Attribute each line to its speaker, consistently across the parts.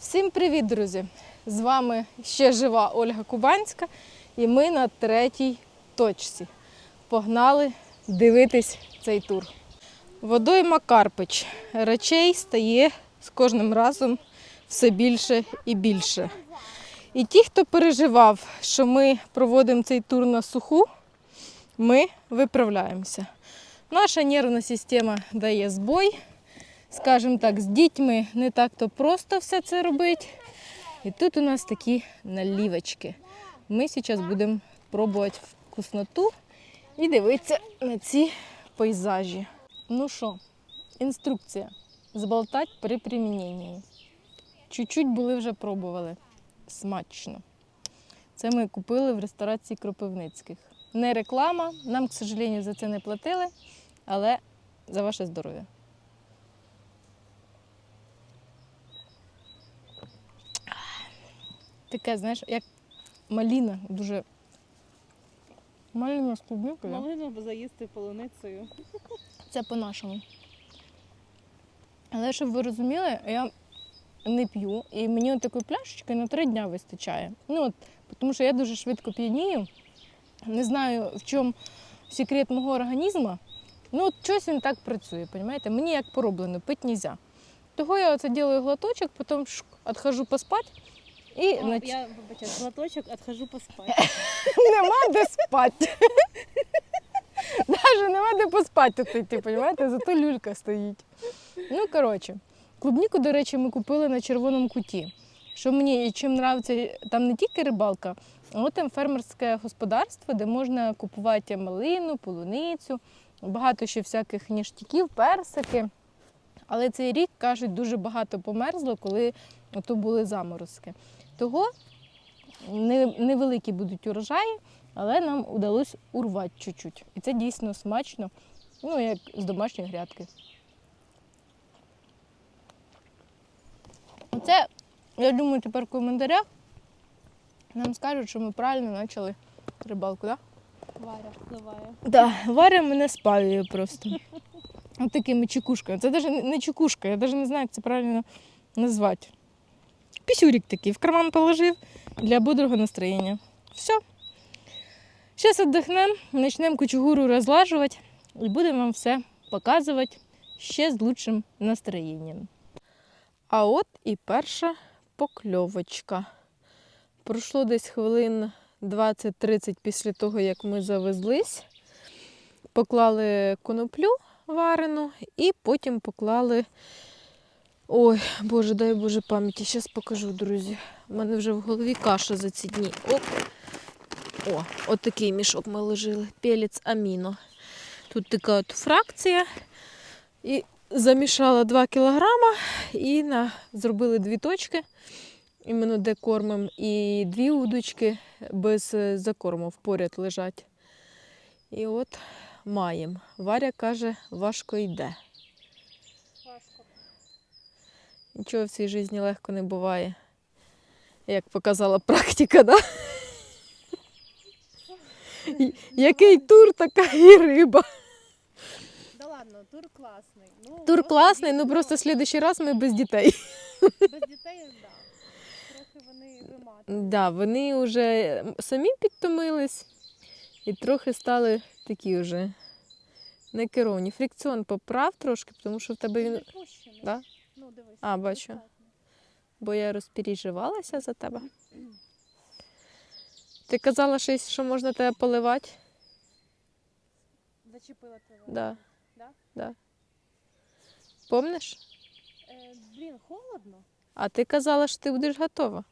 Speaker 1: Всім привіт, друзі! З вами ще жива Ольга Кубанська, і ми на третій точці. Погнали дивитись цей тур. Водойма Карпич речей стає з кожним разом все більше і більше. І ті, хто переживав, що ми проводимо цей тур на суху, ми виправляємося. Наша нервна система дає збой. Скажімо так, з дітьми не так-то просто все це робити. І тут у нас такі налівочки. Ми зараз будемо пробувати вкусноту і дивитися на ці пейзажі. Ну що, інструкція. Зболтати при приміненні. Чуть-чуть були вже пробували. Смачно. Це ми купили в ресторації Кропивницьких. Не реклама, нам, к сожалению, за це не платили, але за ваше здоров'я. Таке, знаєш, як маліна, дуже. Маліна з клубникою. да?
Speaker 2: Малину заїсти полуницею.
Speaker 1: Це по-нашому. Але щоб ви розуміли, я не п'ю, і мені от такої пляшечки на три дня вистачає. Ну от, тому що я дуже швидко п'янію. Не знаю, в чому секрет мого організму. Ну, от щось він так працює, розумієте? Мені як пороблено, пити не можна. Того я оце ділаю глоточок, потім відхожу поспати і
Speaker 2: О,
Speaker 1: нач...
Speaker 2: Я вибачаю, глоточок, відхожу поспати.
Speaker 1: нема де спати. Навіть нема де поспати тут розумієте? Зато люлька стоїть. Ну, коротше, клубніку, до речі, ми купили на червоному куті. Що мені і чим подобається, там не тільки рибалка, а там фермерське господарство, де можна купувати малину, полуницю, багато ще всяких ніштяків, персики. Але цей рік, кажуть, дуже багато померзло, коли ото були заморозки. Того невеликі будуть урожаї, але нам вдалося урвати чуть-чуть. І це дійсно смачно, ну як з домашньої грядки. Це, я думаю, тепер в коментарях нам скажуть, що ми правильно почали рибалку, так?
Speaker 2: Варя впливає.
Speaker 1: Да, Варя мене спалює просто. Ось такими чекушками. Це навіть не чекушка, я навіть не знаю, як це правильно назвати. Пісюрик такий, в карман положив для бодрого настроєння. Все. Зараз віддихнемо, почнемо кучугуру розлажувати і будемо вам все показувати ще з лучшим настроєнням. А от і перша покльовочка. Пройшло десь хвилин 20-30 після того, як ми завезлись. Поклали коноплю варену і потім поклали. Ой, Боже, дай Боже пам'яті, зараз покажу, друзі. У мене вже в голові каша за ці дні. Оп. О, от такий мішок ми ложили. Пелець аміно. Тут така от фракція. І замішала 2 кілограма і на... зробили дві точки, іменно де кормим, і дві удочки без е, закорму поряд лежать. І от маємо. Варя каже, важко йде.
Speaker 2: Важко.
Speaker 1: Нічого в цій житті легко не буває. Як показала практика, да? Який тур, така і риба.
Speaker 2: Да ладно, тур класний. Ну,
Speaker 1: Тур класний, ну просто в слідуючий раз ми без дітей.
Speaker 2: без дітей, да. Трохи вони виматують.
Speaker 1: Да, вони вже самі підтомились і трохи стали такі вже некеровані. Фрикціон поправ трошки, тому що в тебе він. Да?
Speaker 2: Ну, дивись.
Speaker 1: А, бачу. Бо я розпереживалася за тебе. Ти казала щось, що можна тебе поливати?
Speaker 2: Зачепила тебе.
Speaker 1: Да.
Speaker 2: Да?
Speaker 1: Да. Помниш?
Speaker 2: Е, блін, холодно.
Speaker 1: А ти казала, що ти будеш готова.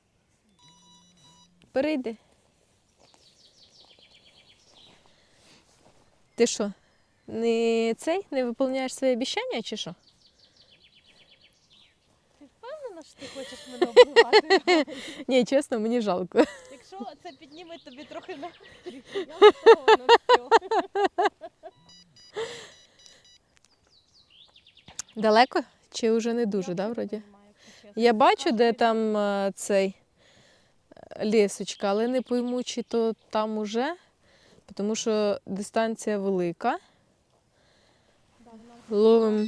Speaker 1: Перейди. Ти що? Не цей? Не виконуєш своє обіцяння чи що?
Speaker 2: Впевнена, що ти хочеш мене оббивати?
Speaker 1: Ні, чесно, мені жалко.
Speaker 2: Якщо це підніме тобі трохи на я готова на все.
Speaker 1: Далеко? Чи вже не дуже, да, вроді? Я бачу, де там е, цей е, лісочка, але не пойму, чи то там уже, тому що дистанція велика. Ловимо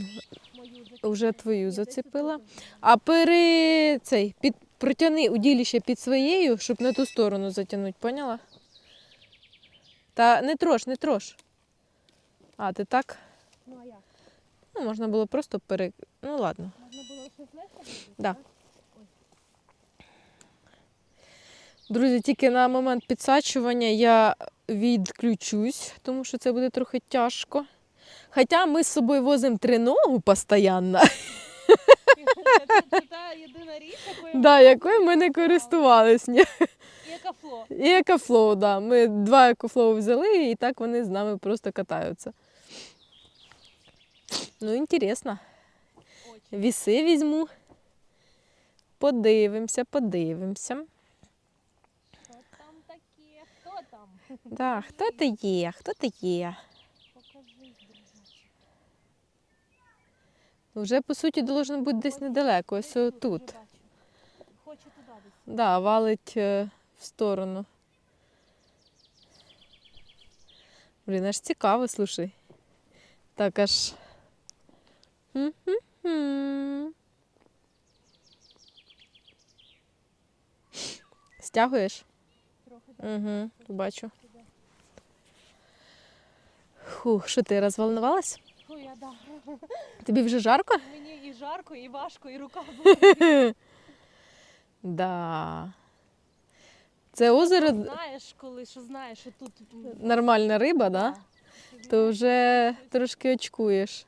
Speaker 1: Вже твою зацепила. А пере цей під протяни уділіще під своєю, щоб на ту сторону затягнути, поняла? Та не трош, не трош. А, ти так?
Speaker 2: Ну а як?
Speaker 1: Ну, можна було просто пере. Ну ладно.
Speaker 2: Можна було щось легше?
Speaker 1: Да. Друзі, тільки на момент підсачування я відключусь, тому що це буде трохи тяжко. Хоча ми з собою возимо триногу постійно,
Speaker 2: Це та єдина річ, якою
Speaker 1: да, якою ми не користувались.
Speaker 2: І екафло.
Speaker 1: І екофлоу, да. Ми два екофлоу взяли, і так вони з нами просто катаються. Ну, інтересно. Віси візьму. Подивимося, подивимося.
Speaker 2: Що там таке? Хто там?
Speaker 1: Да, хто ти є? Хто ти є? Вже по суті должен бути десь недалеко, ось тут.
Speaker 2: Хоче туди десь.
Speaker 1: Да, валить е, в сторону. Блін, аж цікаво, слушай. Так аж. Стягуєш?
Speaker 2: Трохи.
Speaker 1: Угу, бачу. Хух, що ти розволнувалась?
Speaker 2: Да.
Speaker 1: Тобі вже жарко?
Speaker 2: Мені і жарко, і важко, і рука болить.
Speaker 1: Да. Це озеро
Speaker 2: Знаєш, коли що знаєш, що тут
Speaker 1: нормальна риба, да? то вже трошки очкуєш.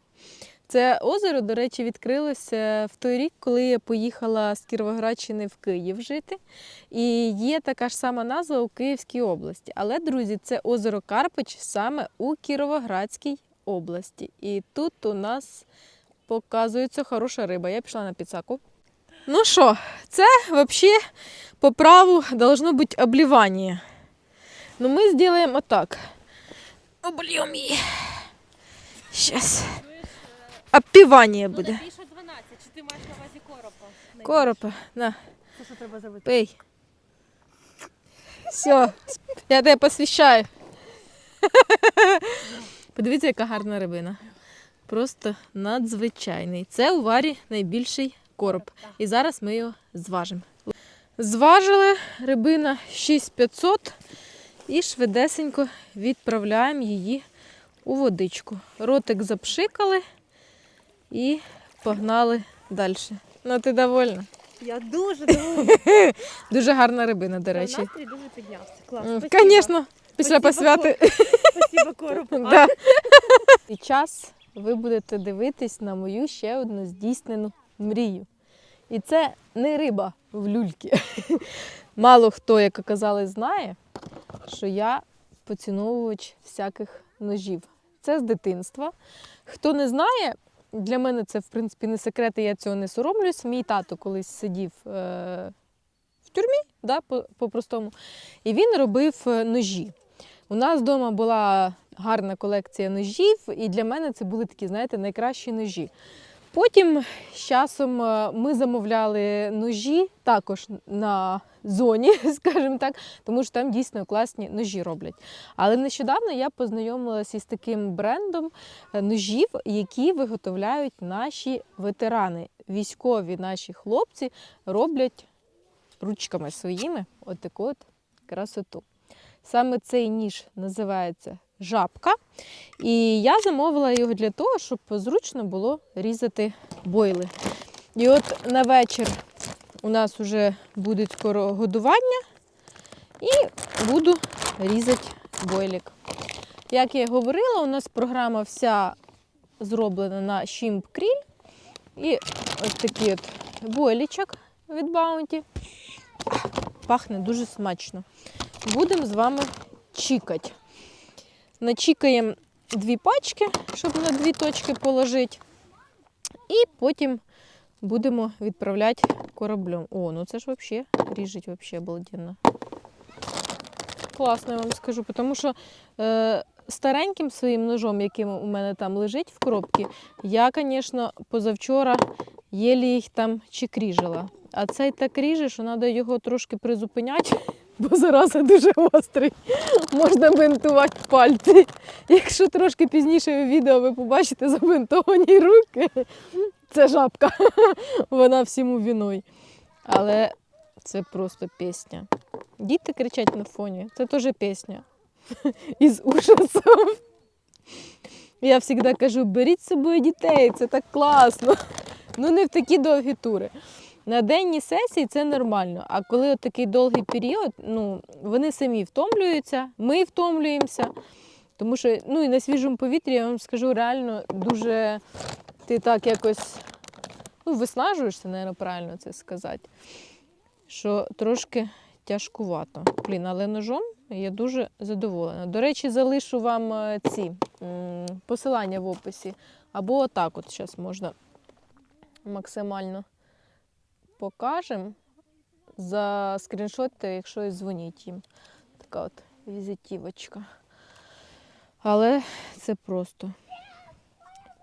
Speaker 1: Це озеро, до речі, відкрилося в той рік, коли я поїхала з Кіровоградщини в Київ жити. І є така ж сама назва у Київській області. Але, друзі, це озеро Карпич саме у Кіровоградській області. І тут у нас показується хороша риба. Я пішла на підсаку. Ну що, це взагалі по праву должно бути обливання. Ну, ми зробимо отак. Обольем її. Зараз. Обпівання буде.
Speaker 2: більше 12, чи ти маєш на увазі коропа?
Speaker 1: Коропа, на,
Speaker 2: Це що треба зробити?
Speaker 1: пий. Все, я тебе посвящаю. Подивіться, яка гарна рибина. Просто надзвичайний. Це у варі найбільший короб. І зараз ми його зважимо. Зважили рибина 6500 і швидесенько відправляємо її у водичку. Ротик запшикали і погнали далі. Ну, ти довольна?
Speaker 2: Я дуже довольна.
Speaker 1: Дуже гарна рибина, до речі.
Speaker 2: Настрій дуже піднявся. Клас.
Speaker 1: Звісно, після посвяти.
Speaker 2: Спасибо, коропу.
Speaker 1: Да. І час ви будете дивитись на мою ще одну здійснену мрію. І це не риба в люльки. Мало хто, як оказалось, знає, що я поціновувач всяких ножів. Це з дитинства. Хто не знає, для мене це в принципі не секрет, і я цього не соромлюсь. Мій тато колись сидів е- в тюрмі, да, по- по-простому, і він робив е, ножі. У нас вдома була гарна колекція ножів, і для мене це були такі, знаєте, найкращі ножі. Потім з часом е, ми замовляли ножі також на зоні, скажімо так, тому що там дійсно класні ножі роблять. Але нещодавно я познайомилася із таким брендом е, ножів, які виготовляють наші ветерани. Військові наші хлопці роблять ручками своїми отаку от красоту. Саме цей ніж називається жабка. І я замовила його для того, щоб зручно було різати бойли. І от на вечір у нас вже буде скоро годування, і буду різати бойлік. Як я говорила, у нас програма вся зроблена на Shimp Krill. І ось такий от бойлічок від Bounty. Пахне дуже смачно. Будемо з вами чікати. Начікаємо дві пачки, щоб на дві точки положити. І потім будемо відправляти кораблем. О, ну це ж взагалі ріжить вообще обалденно. Класно, я вам скажу, тому що е, стареньким своїм ножом, яким у мене там лежить в коробці, я, звісно, позавчора єлі їх там чекріжила. А цей так ріже, що треба його трошки призупиняти, бо зараза дуже гострий. Можна бинтувати пальці. Якщо трошки пізніше у відео ви побачите забинтовані руки, це жабка. Вона всьому віною. Але це просто пісня. Діти кричать на фоні. Це теж пісня. Із ужасом. Я завжди кажу, беріть з собою дітей, це так класно. Ну, не в такі довгі тури. На денній сесії це нормально. А коли от такий довгий період, ну, вони самі втомлюються, ми втомлюємося. Тому що ну, і на свіжому повітрі, я вам скажу, реально дуже ти так якось ну, виснажуєшся, мабуть, правильно це сказати. Що трошки тяжкувато. Блін, але ножом я дуже задоволена. До речі, залишу вам е, ці посилання в описі. Або отак от зараз можна максимально покажемо. За скріншоти, якщо і дзвоніть їм. Така от візитівочка. Але це просто.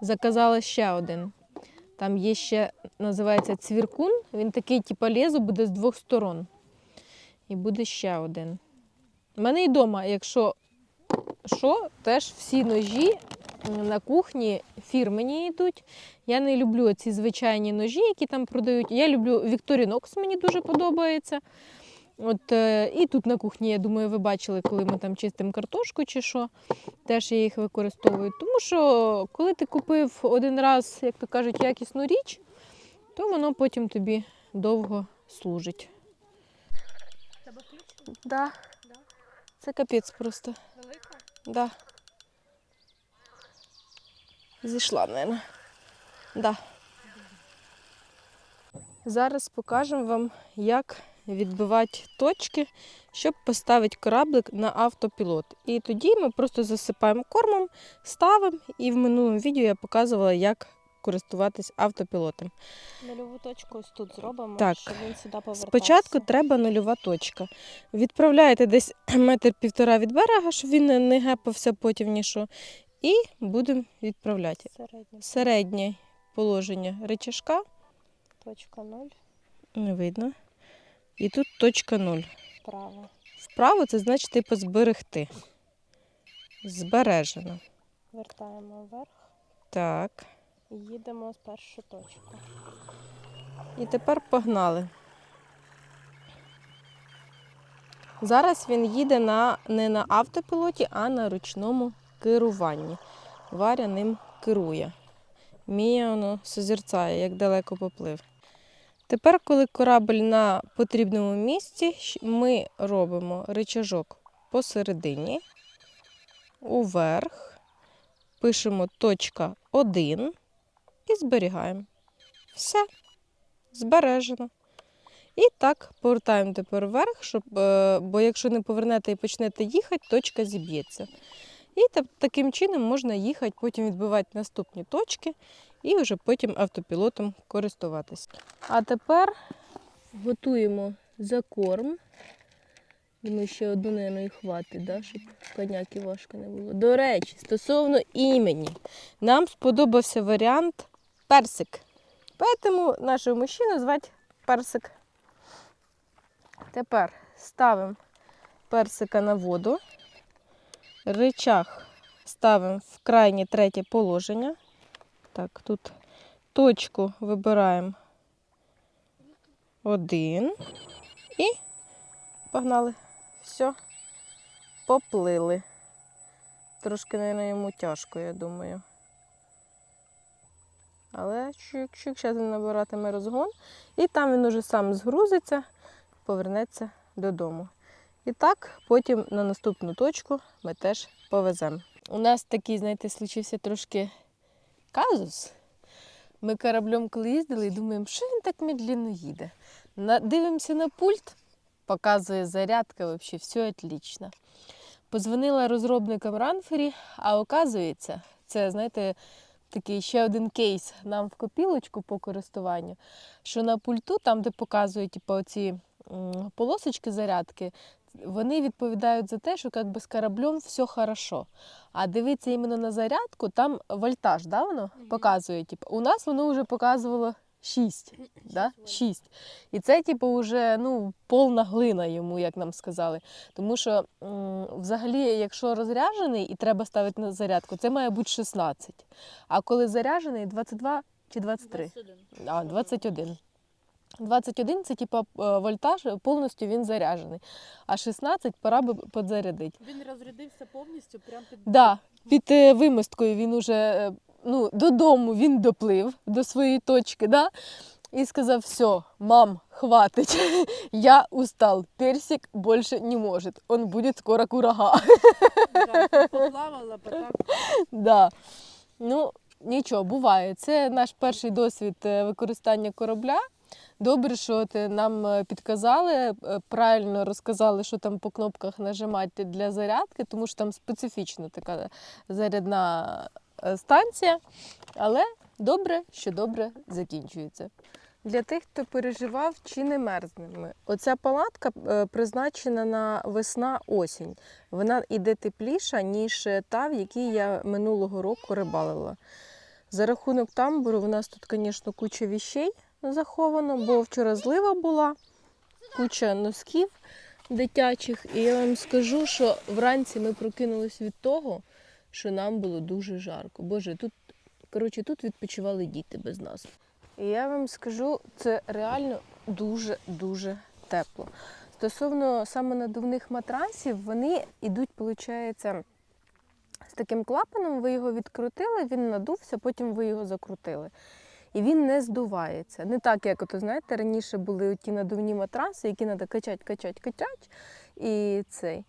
Speaker 1: Заказала ще один. Там є ще, називається цвіркун. Він такий, типу, лезо буде з двох сторон. І буде ще один. У мене і вдома, якщо що, теж всі ножі на кухні фірмені йдуть. Я не люблю ці звичайні ножі, які там продають. Я люблю Victorinox, мені дуже подобається. От, е, і тут на кухні, я думаю, ви бачили, коли ми там чистимо картошку чи що, теж я їх використовую. Тому що коли ти купив один раз, як то кажуть, якісну річ, то воно потім тобі довго служить.
Speaker 2: Тебе ключ
Speaker 1: Да.
Speaker 2: Да?
Speaker 1: Це капець просто.
Speaker 2: велика?
Speaker 1: Да. Зійшла, мабуть. Да. Зараз покажемо вам, як відбивати точки, щоб поставити кораблик на автопілот. І тоді ми просто засипаємо кормом, ставимо, і в минулому відео я показувала, як користуватись автопілотом.
Speaker 2: Нульову точку ось тут зробимо,
Speaker 1: Так.
Speaker 2: щоб він сюди повертався.
Speaker 1: Спочатку треба нульова точка. Відправляєте десь метр півтора від берега, щоб він не- гепався потім нічого. І будемо відправляти.
Speaker 2: Середня
Speaker 1: Середнє положення рычажка
Speaker 2: точка 0,
Speaker 1: не видно. І тут точка 0.
Speaker 2: право.
Speaker 1: Вправо це значить типу зберегти. Збережено.
Speaker 2: Вертаємо вверх
Speaker 1: Так.
Speaker 2: і їдемо з першої точки.
Speaker 1: І тепер погнали. Зараз він їде на, не на автопілоті, а на ручному керуванні. Варя ним керує. Мія воно созерцає, як далеко поплив. Тепер, коли корабль на потрібному місці, ми робимо ричажок посередині, уверх, пишемо точка 1 і зберігаємо. Все збережено. І так повертаємо тепер вверх, щоб, е, бо якщо не повернете і почнете їхати, точка зіб'ється. І таким чином можна їхати, потім відбивати наступні точки і вже потім автопілотом користуватись. А тепер готуємо закорм. Думаю, ще одну, мабуть, і хватить, да, щоб коняки важко не було. До речі, стосовно імені, нам сподобався варіант персик. Поэтому нашого мужчину звати персик. Тепер ставимо персика на воду. Ричаг ставимо в крайнє третє положення. Так, тут точку вибираємо один. І погнали. Все, поплили. Трошки, мабуть, йому тяжко, я думаю. Але чик-чик, зараз він набиратиме розгон, і там він уже сам згрузиться, повернеться додому. І так, потім на наступну точку ми теж повеземо. У нас такий, знаєте, случився трошки казус. Ми кораблем коли їздили і думаємо, що він так медленно їде. Дивимося на пульт, показує зарядка, взагалі все отлично. Позвонила розробникам Ранфері, а оказується, це, знаєте, такий ще один кейс нам в копілочку по користуванню, що на пульту, там, де показують типу, оці полосочки зарядки, вони відповідають за те, що як би, з кораблем все хорошо. А дивиться іменно на зарядку, там вольтаж, да, воно показує. Типу, у нас воно вже показувало 6. Да? 6. І це, типу, вже ну, повна глина йому, як нам сказали. Тому що м, взагалі, якщо розряджений і треба ставити на зарядку, це має бути 16. А коли заряджений 22 чи 23?
Speaker 2: 21.
Speaker 1: А, 21. 21 це типа е, вольтаж, повністю він заряджений. А 16 пора би підзарядити.
Speaker 2: Він розрядився повністю прямо під
Speaker 1: Да, під е, вимосткою він уже е, ну, додому він доплив до своєї точки, да? і сказав: все, мам, хватить, я устал, персик більше не може, он буде скоро курага.
Speaker 2: Да, поплавала,
Speaker 1: Да. Ну, нічого, буває. Це наш перший досвід е, використання корабля. Добре, що е, нам е, підказали, е, правильно розказали, що там по кнопках нажимати для зарядки, тому що там специфічна така зарядна е, станція. Але добре, що добре закінчується. Для тих, хто переживав, чи не мерзне ми. Оця палатка призначена на весна-осінь. Вона іде тепліша, ніж та, в якій я минулого року рибалила. За рахунок тамбуру, в нас тут, звісно, куча віщей заховано, бо вчора злива була, куча носків дитячих. І я вам скажу, що вранці ми прокинулись від того, що нам було дуже жарко. Боже, тут, коротше, тут відпочивали діти без нас. І я вам скажу, це реально дуже-дуже тепло. Стосовно саме надувних матрасів, вони йдуть, виходить, з таким клапаном, ви його відкрутили, він надувся, потім ви його закрутили. І він не здувається. Не так, як от, знаєте, раніше були ті надувні матраси, які треба качати, качати, качати. І цей.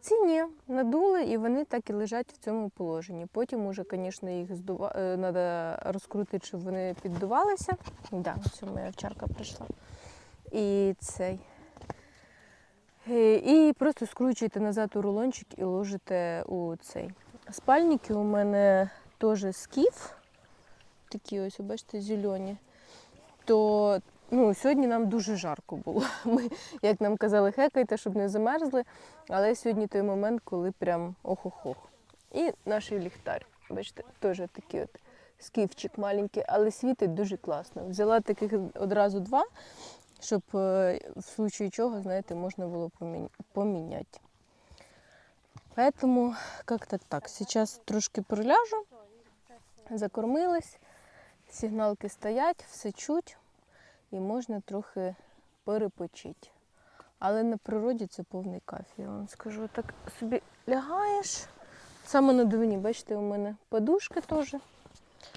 Speaker 1: Ці ні, надули, і вони так і лежать в цьому положенні. Потім уже, звісно, їх здува... треба розкрутити, щоб вони піддувалися. Да, ось моя овчарка прийшла. І цей. Е, І просто скручуєте назад у рулончик і ложите у цей. Спальники у мене теж скіф. Такі ось, бачите, зелені. То ну, сьогодні нам дуже жарко було. Ми, як нам казали, хекайте, щоб не замерзли. Але сьогодні той момент, коли прям ох-ох-ох. І наш ліхтар. Бачите, теж такий от скіфчик маленький, але світить дуже класно. Взяла таких одразу два, щоб е, в случае чого, знаєте, можна було поміняти. Поэтому как-то так. Сейчас трошки проляжу, закормилась, сигналки стоять, все чуть, і можна трохи перепочити. Але на природі це повний кайф, я вам скажу. Так собі лягаєш. Саме на дивині, бачите, у мене подушки теж.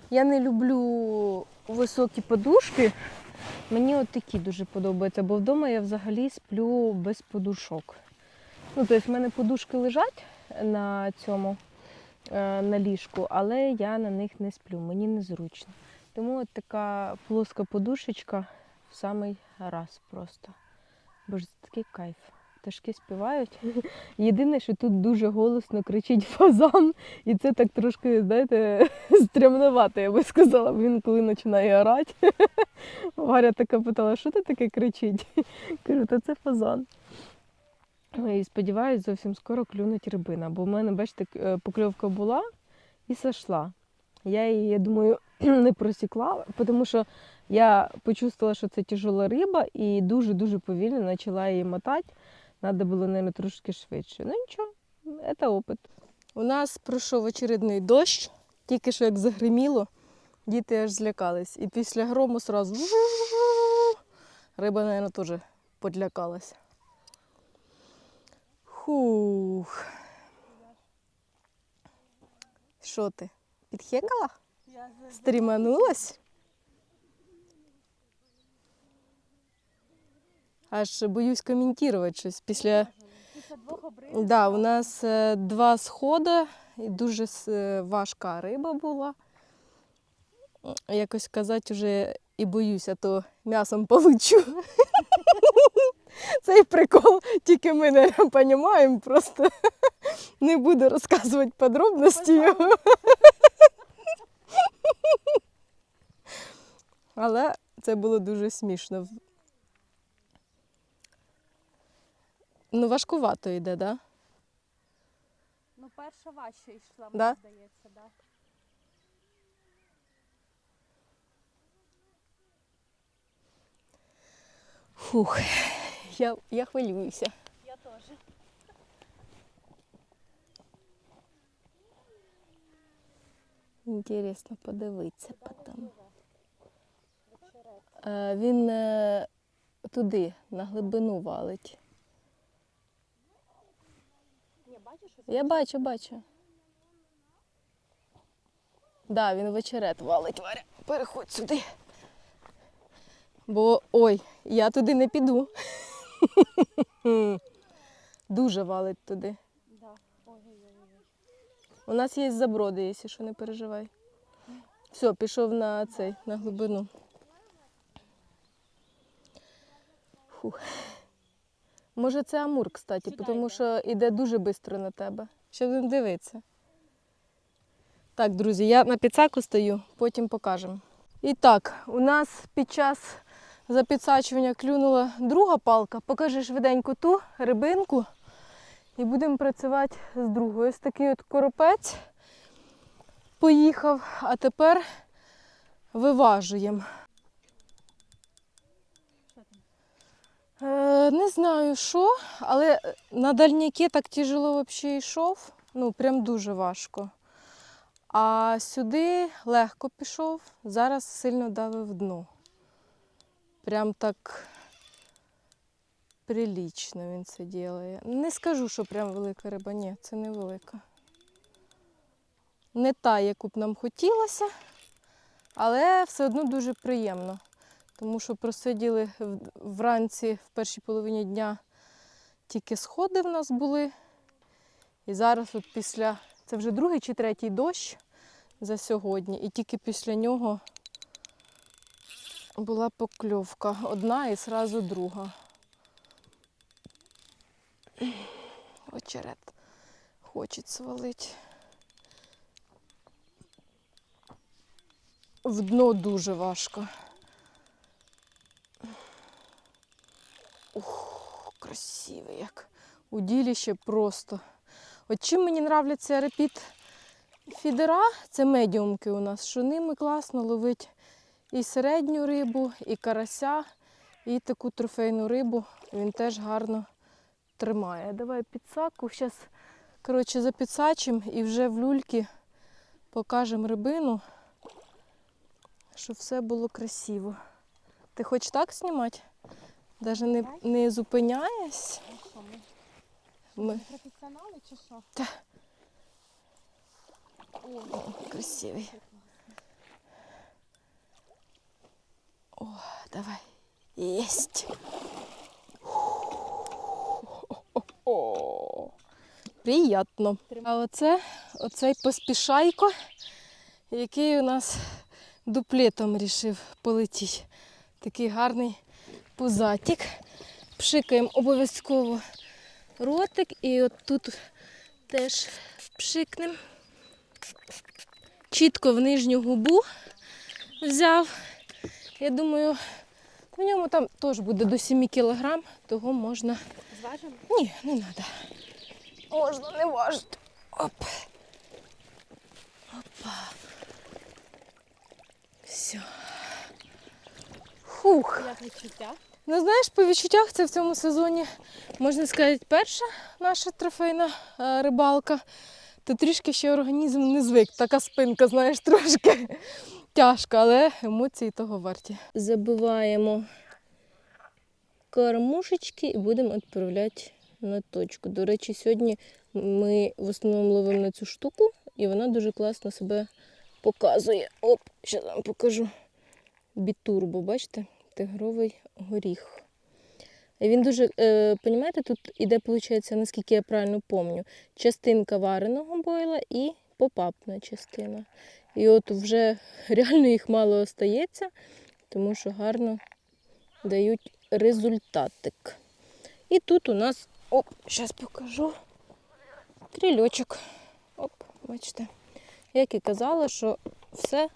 Speaker 1: Я не люблю високі подушки. Мені от такі дуже подобаються, бо вдома я взагалі сплю без подушок. Ну, тобто в мене подушки лежать на цьому, е, на ліжку, але я на них не сплю, мені незручно. Тому от така плоска подушечка в самий раз просто. Боже, це такий кайф. Пташки співають. Єдине, що тут дуже голосно кричить фазан, і це так трошки, знаєте, стрімновато, я би сказала. Він коли починає орати. Варя така питала, що ти таке кричить? Кажу, та це фазан. І сподіваюсь, зовсім скоро клюнуть рибина, бо в мене, бачите, е, покльовка була і сошла. Я її, я думаю, не просікла, тому що я почувствувала, що це тяжела риба, і дуже-дуже повільно почала її мотати. Треба було, мабуть, трошки швидше. Ну нічого, це опит. У нас пройшов очередний дощ, тільки що як загриміло, діти аж злякались. І після грому сразу риба, мабуть, теж подлякалась. Хух. Що ти? Підхекала? Стріманулась? Аж боюсь коментувати щось після.
Speaker 2: Двох.
Speaker 1: Да, у нас е, два сходи, і дуже е, важка риба була. Якось казати вже і боюся, то м'ясом получу. Цей прикол тільки ми не розуміємо, просто не буду розказувати подробності його. Але це було дуже смішно. Ну, важкувато йде, так? Да?
Speaker 2: Ну, перша важче йшла,
Speaker 1: Да?
Speaker 2: мені здається, да.
Speaker 1: Фух, я, я хвилююся.
Speaker 2: Я теж.
Speaker 1: Інтересно подивитися потім. Е, Він е, туди, на глибину валить. Я бачу, бачу. Да, він в валить, Варя. Переходь сюди. Бо ой, я туди не піду. Дуже валить туди. У нас є заброди, якщо що, не переживай. Все, пішов на цей, на глибину. Фух. Може, це Амур, кстати,
Speaker 2: Сюди
Speaker 1: тому
Speaker 2: йде.
Speaker 1: що йде дуже швидко на тебе. Ще будемо дивитися. Так, друзі, я на підсаку стою, потім покажемо. І так, у нас під час запідсачування клюнула друга палка. Покажи швиденько ту рибинку. І будемо працювати з другою. Ось такий от коропець поїхав, а тепер виважуємо.
Speaker 2: Що там?
Speaker 1: Е, не знаю що, але на дальняки так тяжело взагалі йшов. Ну, прям дуже важко. А сюди легко пішов, зараз сильно давив дно. Прям так прилічно він це робить. Не скажу, що прям велика риба, ні, це не велика. Не та, яку б нам хотілося, але все одно дуже приємно. Тому що просиділи вранці в першій половині дня тільки сходи в нас були. І зараз, от після, це вже другий чи третій дощ за сьогодні, і тільки після нього була покльовка. Одна і зразу друга. Очерет хочуть свалити. В дно дуже важко. Ух, красивий як. Уділіще просто. От чим мені нравляться репіт фідера, це медіумки у нас, що ними класно ловить і середню рибу, і карася, і таку трофейну рибу. Він теж гарно тримає. Давай підсаку. Зараз, коротше, запідсачимо і вже в люльки покажемо рибину, щоб все було красиво. Ти хочеш так знімати? Навіть не, не зупиняєсь.
Speaker 2: Ми професіонали чи що?
Speaker 1: Та.
Speaker 2: О,
Speaker 1: О, красивий. О, давай. Єсть. О, Приємно. А оце оцей поспішайко, який у нас дуплетом рішив полетіти. Такий гарний пузатик. Пшикаємо обов'язково ротик і от тут теж пшикнемо. Чітко в нижню губу взяв. Я думаю, в ньому там теж буде до 7 кілограм, того можна.
Speaker 2: зважимо?
Speaker 1: Ні, не треба. Можна не важити. Оп. Опа. Все. Фух.
Speaker 2: Як відчуття?
Speaker 1: Ну, знаєш, по відчуттях це в цьому сезоні, можна сказати, перша наша трофейна е, рибалка. То трішки ще організм не звик. Така спинка, знаєш, трошки тяжка, але емоції того варті. Забиваємо кормушечки і будемо відправляти на точку. До речі, сьогодні ми в основному ловимо на цю штуку, і вона дуже класно себе показує. Оп, зараз вам покажу. Бітурбо, бачите? Тигровий горіх. Він дуже, е, понімаєте, тут іде, виходить, наскільки я правильно пам'ятаю, частинка вареного бойла і попапна частина. І от вже реально їх мало остається, тому що гарно дають результатик. І тут у нас, оп, зараз покажу, крильочок. Оп, бачите. Як і казала, що все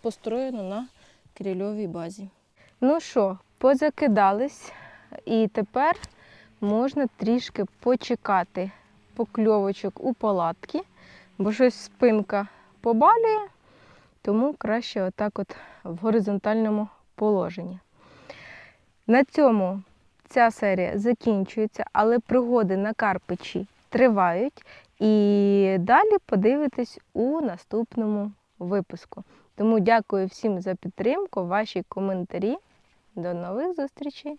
Speaker 1: построєно на крильовій базі. Ну що, позакидались, і тепер можна трішки почекати покльовочок у палатки, бо щось спинка побалює, тому краще отак от в горизонтальному положенні. На цьому ця серія закінчується, але пригоди на Карпичі тривають. І далі подивитесь у наступному випуску. Тому дякую всім за підтримку, ваші коментарі. До нових зустрічей!